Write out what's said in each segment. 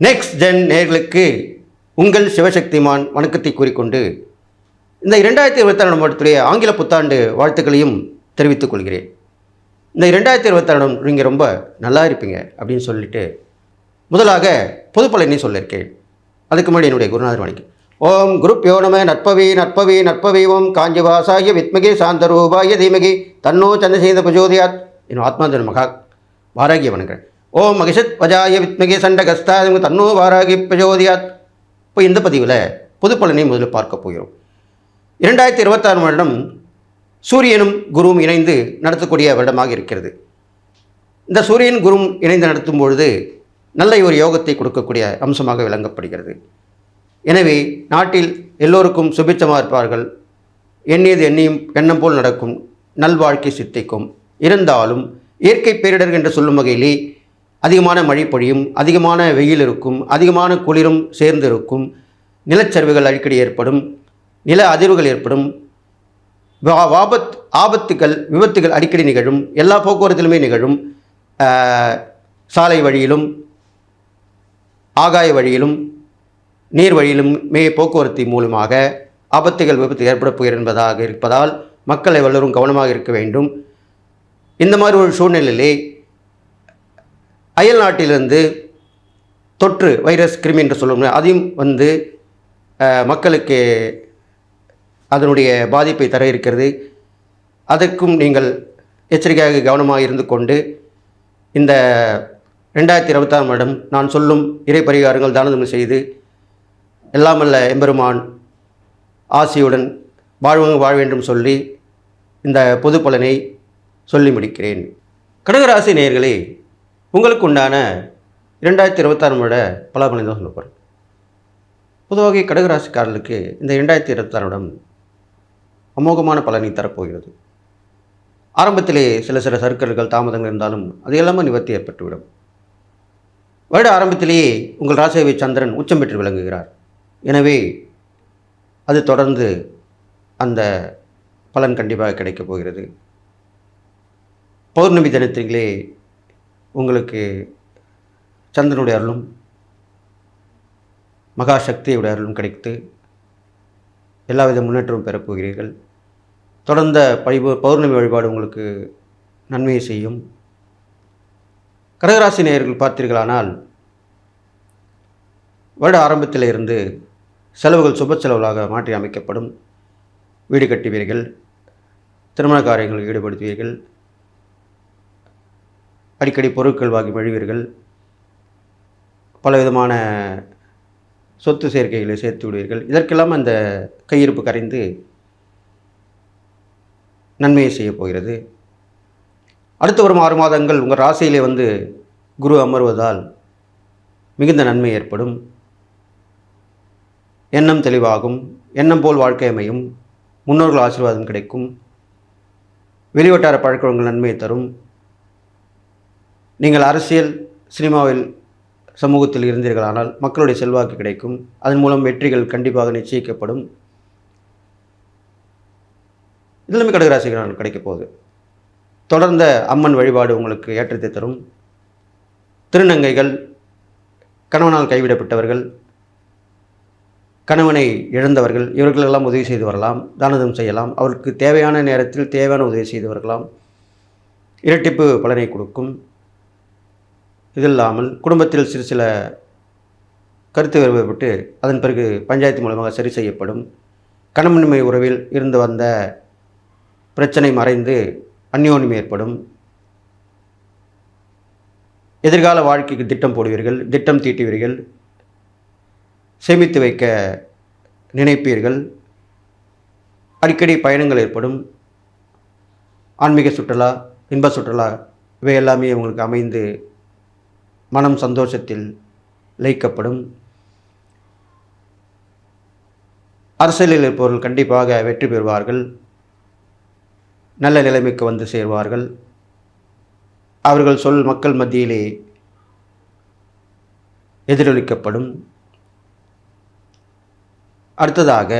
Next gen நேர்களுக்கு உங்கள் சிவசக்திமான் வணக்கத்தை கூறிக்கொண்டு இந்த இரண்டாயிரத்தி இருபத்தாறாம் வருடத்துடைய ஆங்கில புத்தாண்டு வாழ்த்துக்களையும் தெரிவித்துக் கொள்கிறேன். இந்த இரண்டாயிரத்தி இருபத்தாறாம் நீங்கள் ரொம்ப நல்லா இருப்பீங்க அப்படின்னு சொல்லிட்டு முதலாக பொதுப்பலனை சொல்லியிருக்கேன் அதுக்கு முன்னாடி என்னுடைய குருநாதர் வணக்கம் ஓம் குருப் யோனம நட்பவி நற்பவி நட்பவி ஓம் காஞ்சிவாசாய வித்மகே சாந்தரூபாய தீமகி தன்னோ சந்திரசேத பிரஜோதியாத் என் ஆத்மாந்தன் மகா வாராகிய வணங்குறேன் ஓம் மகிஷத் வஜாய வித்மகே சண்டகஸ்தா தன்னோ வாராகி பிரஜோதியாத் இப்போ இந்த பதிவில் பொது பலனை முதலில் பார்க்க போகிறோம். இரண்டாயிரத்தி இருபத்தாறு வருடம் சூரியனும் குருவும் இணைந்து நடத்தக்கூடிய வருடமாக இருக்கிறது. இந்த சூரியன் குருவும் இணைந்து நடத்தும் பொழுது நல்ல ஒரு யோகத்தை கொடுக்கக்கூடிய அம்சமாக விளங்கப்படுகிறது. எனவே நாட்டில் எல்லோருக்கும் சுபிச்சமாக இருப்பார்கள். எண்ணியது எண்ணியும் எண்ணம் போல் நடக்கும். நல்வாழ்க்கை சித்திக்கும். இருந்தாலும் இயற்கை பேரிடர் என்று சொல்லும் வகையிலே அதிகமான மழை பொழியும் அதிகமான வெயில் இருக்கும் அதிகமான குளிரும் சேர்ந்து இருக்கும் நிலச்சரிவுகள் அடிக்கடி ஏற்படும் நில அதிர்வுகள் ஏற்படும் வா- வாபத் ஆபத்துகள் விபத்துகள் அடிக்கடி நிகழும் எல்லா போக்குவரத்திலுமே நிகழும் சாலை வழியிலும் ஆகாய வழியிலும் நீர் வழியிலும் மே போக்குவரத்து மூலமாக ஆபத்துகள் விபத்து ஏற்பட போகிறது என்பதாக இருப்பதால் மக்கள் எல்லோரும் கவனமாக இருக்க வேண்டும். இந்த மாதிரி ஒரு சூழ்நிலையிலே அயல் நாட்டிலிருந்து தொற்று வைரஸ் கிருமி என்று சொல்லுவோம் அதையும் வந்து மக்களுக்கு அதனுடைய பாதிப்பை தர இருக்கிறது. அதற்கும் நீங்கள் எச்சரிக்கையாக கவனமாக இருந்து கொண்டு இந்த ரெண்டாயிரத்தி இருபத்தாம் வருடம் நான் சொல்லும் இறை பரிகாரங்கள் தானதம் செய்து எல்லாமல்ல எம்பெருமான் ஆசியுடன் வாழ்வங்க வாழ வேண்டும் சொல்லி இந்த பொது பலனை சொல்லி முடிக்கிறேன். கடகராசி நேர்களே உங்களுக்கு உண்டான இரண்டாயிரத்தி இருபத்தாறு வருட பலாபலனை தான் சொல்ல போகிறேன் பொதுவாக கடகராசிக்காரர்களுக்கு இந்த இரண்டாயிரத்தி இருபத்தாறு அமோகமான பலனை தரப்போகிறது. ஆரம்பத்திலே சில சில சர்க்கல்கள் தாமதங்கள் இருந்தாலும் அது எல்லாமே நிவர்த்தி ஏற்பட்டுவிடும். வருட ஆரம்பத்திலேயே உங்கள் ராசியை சந்திரன் உச்சம் பெற்று விளங்குகிறார். எனவே அது தொடர்ந்து அந்த பலன் கண்டிப்பாக கிடைக்கப் போகிறது. பௌர்ணமி தினத்திலே உங்களுக்கு சந்திரனுடைய அருளும் மகா சக்தியுடைய அருளும் கிடைத்து எல்லாவித முன்னேற்றமும் பெறப்போகிறீர்கள் தொடர்ந்த பழிபு பௌர்ணமி வழிபாடு உங்களுக்கு நன்மையை செய்யும். கடகராசி நேயர்கள் பார்த்தீர்களானால் வருட ஆரம்பத்தில் இருந்து செலவுகள் சுப செலவுகளாக மாற்றி அமைக்கப்படும். வீடு கட்டுவீர்கள். திருமண காரியங்களில் ஈடுபடுத்துவீர்கள். அடிக்கடி பொருட்கள் வாங்கி மழுவீர்கள். பலவிதமான சொத்து சேர்க்கைகளை சேர்த்து விடுவீர்கள். இதற்கெல்லாம் அந்த கையிருப்பு கரைந்து நன்மையை செய்யப் போகிறது. அடுத்து வரும் ஆறு மாதங்கள் உங்கள் ராசியிலே வந்து குரு அமர்வதால் மிகுந்த நன்மை ஏற்படும். எண்ணம் தெளிவாகும். எண்ணம் போல் வாழ்க்கை அமையும். முன்னோர்கள் ஆசீர்வாதம் கிடைக்கும். வெளிவட்டார பழக்கங்கள் நன்மையை தரும். நீங்கள் அரசியல் சினிமாவில் சமூகத்தில் இருந்தீர்களானால் மக்களுடைய செல்வாக்கு கிடைக்கும். அதன் மூலம் வெற்றிகள் கண்டிப்பாக நிச்சயிக்கப்படும். இதெல்லாமே கடகராசிகள் கிடைக்கப் போகுது. தொடர்ந்த அம்மன் வழிபாடு உங்களுக்கு ஏற்றத்தை தரும். திருநங்கைகள் கணவனால் கைவிடப்பட்டவர்கள் கணவனை இழந்தவர்கள் இவர்களெல்லாம் உதவி செய்து வரலாம் தானதம் செய்யலாம். அவருக்கு தேவையான நேரத்தில் தேவையான உதவி செய்து வரலாம். இரட்டிப்பு பலனை கொடுக்கும். இது இல்லாமல் குடும்பத்தில் சிறு சில கருத்து வேறுபட்டு அதன் பிறகு பஞ்சாயத்து மூலமாக சரி செய்யப்படும். கணவன்மை உறவில் இருந்து வந்த பிரச்சனை மறைந்து அந்யோன்யம் ஏற்படும். எதிர்கால வாழ்க்கைக்கு திட்டம் போடுவீர்கள் திட்டம் தீட்டுவீர்கள் சேமித்து வைக்க நினைப்பீர்கள். அடிக்கடி பயணங்கள் ஏற்படும். ஆன்மீக சுற்றுலா இன்ப சுற்றுலா இவை எல்லாமே உங்களுக்கு அமைந்து மனம் சந்தோஷத்தில் லயிக்கப்படும் அரசியலில் இருப்பவர்கள் கண்டிப்பாக வெற்றி பெறுவார்கள். நல்ல நிலைமைக்கு வந்து சேர்வார்கள். அவர்கள் சொல் மக்கள் மத்தியிலே எதிரொலிக்கப்படும். அடுத்ததாக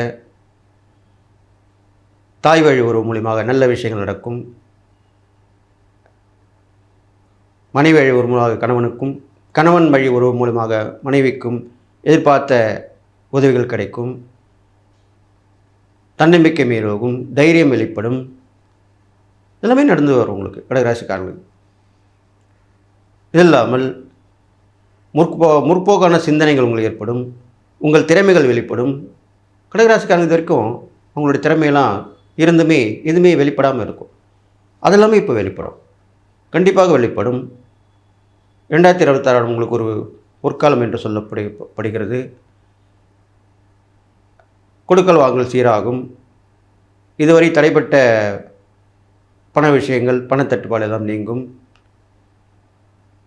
தாய் வழி உறவு மூலியமாக நல்ல விஷயங்கள் நடக்கும். மனைவி வழி ஒரு மூலமாக கணவனுக்கும் கணவன் வழி உறவு மூலமாக மனைவிக்கும் எதிர்பார்த்த உதவிகள் கிடைக்கும். தன்னம்பிக்கை மேலோகும் தைரியம் வெளிப்படும். எல்லாமே நடந்து வரும் உங்களுக்கு கடகராசிக்காரங்களுக்கு. இது இல்லாமல் முற்போ முற்போக்கான சிந்தனைகள் உங்களுக்கு ஏற்படும். உங்கள் திறமைகள் வெளிப்படும். கடகராசிக்காரங்க இது வரைக்கும் அவங்களுடைய திறமையெல்லாம் இருந்துமே எதுவுமே வெளிப்படாமல் இருக்கும். அதெல்லாமே இப்போ வெளிப்படும். கண்டிப்பாக வெளிப்படும். ரெண்டாயிரத்தி இருபத்தாறு உங்களுக்கு ஒரு பொற்காலம் என்று சொல்லப்படு படுகிறது. கொடுக்கல் வாங்கல் சீராகும். இதுவரை தடைப்பட்ட பண விஷயங்கள் பணத்தட்டுப்பாடு எல்லாம் நீங்கும்.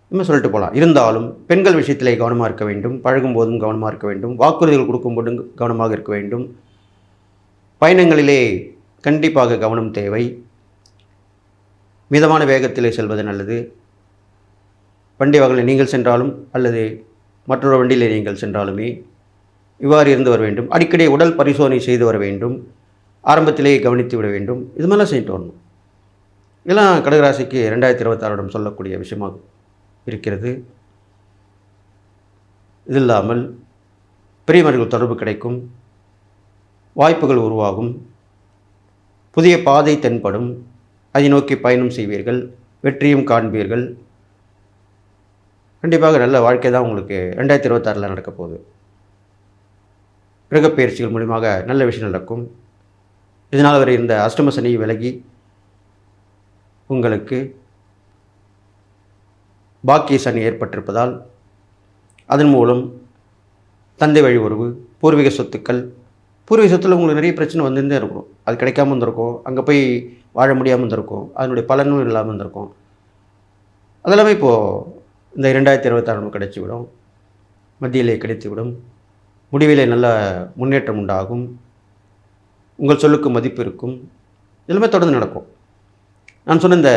இன்னும் சொல்லிட்டு போகலாம் இருந்தாலும் பெண்கள் விஷயத்திலே கவனமாக இருக்க வேண்டும். பழகும் போதும் கவனமாக இருக்க வேண்டும். வாக்குறுதிகள் கொடுக்கும்போதும் கவனமாக இருக்க வேண்டும். பயணங்களிலே கண்டிப்பாக கவனம் தேவை. மிதமான வேகத்திலே செல்வது நல்லது. வண்டி வகையில் நீங்கள் சென்றாலும் அல்லது மற்றொரு வண்டியிலே நீங்கள் சென்றாலுமே இவ்வாறு இருந்து வர வேண்டும். அடிக்கடி உடல் பரிசோதனை செய்து வர வேண்டும். ஆரம்பத்திலேயே கவனித்து விட வேண்டும். இது மாதிரிலாம் செஞ்சுட்டு வரணும். இதெல்லாம் கடகராசிக்கு ரெண்டாயிரத்தி இருபத்தாறிடம் சொல்லக்கூடிய விஷயமாக இருக்கிறது. இது இல்லாமல் பெரியவர்கள் தொடர்பு கிடைக்கும். வாய்ப்புகள் உருவாகும். புதிய பாதை தென்படும். அதை நோக்கி பயணம் செய்வீர்கள். வெற்றியும் காண்பீர்கள். கண்டிப்பாக நல்ல வாழ்க்கை தான் உங்களுக்கு ரெண்டாயிரத்தி இருபத்தாறில் நடக்க போகுது. கிரகப்பயிற்சிகள் மூலியமாக நல்ல விஷயம் நடக்கும். இதனால் வரை இருந்த அஷ்டம சனி விலகி உங்களுக்கு பாக்கிய சனி ஏற்பட்டிருப்பதால் அதன் மூலம் தந்தை வழி உறவு பூர்வீக சொத்துக்கள் பூர்வீக சொத்தில் உங்களுக்கு நிறைய பிரச்சனை வந்துருந்தே இருக்கும். அது கிடைக்காம இருந்திருக்கும். அங்கே போய் வாழ முடியாமல் இருந்திருக்கும். அதனுடைய பலனும் இல்லாமல் இருந்திருக்கும். அதெல்லாமே இப்போது இந்த இரண்டாயிரத்தி இருபத்தாறு கிடைச்சிவிடும் மத்தியிலே கிடைத்துவிடும். முடிவிலே நல்ல முன்னேற்றம் உண்டாகும். உங்கள் சொல்லுக்கு மதிப்பு இருக்கும். எல்லாமே தொடர்ந்து நடக்கும். நான் சொன்ன இந்த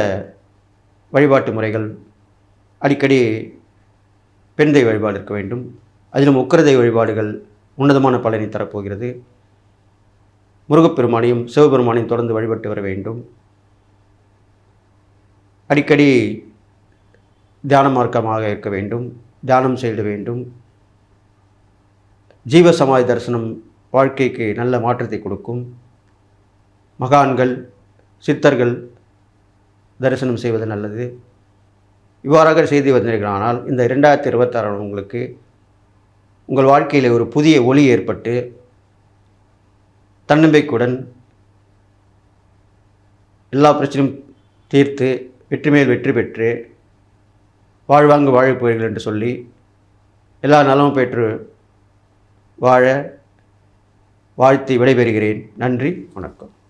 வழிபாட்டு முறைகள் அடிக்கடி பெண் தெய்வ வழிபாடு இருக்க வேண்டும். அதிலும் உக்கர தெய்வ வழிபாடுகள் உன்னதமான பலனை தரப்போகிறது. முருகப்பெருமானையும் சிவபெருமானையும் தொடர்ந்து வழிபட்டு வர வேண்டும். அடிக்கடி தியான மார்க்கமாக இருக்க வேண்டும் தியானம் செய்ய வேண்டும். ஜீவ தரிசனம் வாழ்க்கைக்கு நல்ல மாற்றத்தை கொடுக்கும். மகான்கள் சித்தர்கள் தரிசனம் செய்வது நல்லது. இவ்வாறாக செய்து வந்தீர்களானால் இந்த ரெண்டாயிரத்தி இருபத்தாறு உங்களுக்கு உங்கள் வாழ்க்கையில் ஒரு புதிய ஒளி ஏற்பட்டு தன்னம்பிக்கையுடன் எல்லா பிரச்சனையும் தீர்த்து வெற்றி மேல் வெற்றி பெற்று வாழ்வாங்கு வாழ போகிறீர்கள் என்று சொல்லி எல்லா நலமும் பெற்று வாழ வாழ்த்தி விடைபெறுகிறேன். நன்றி வணக்கம்.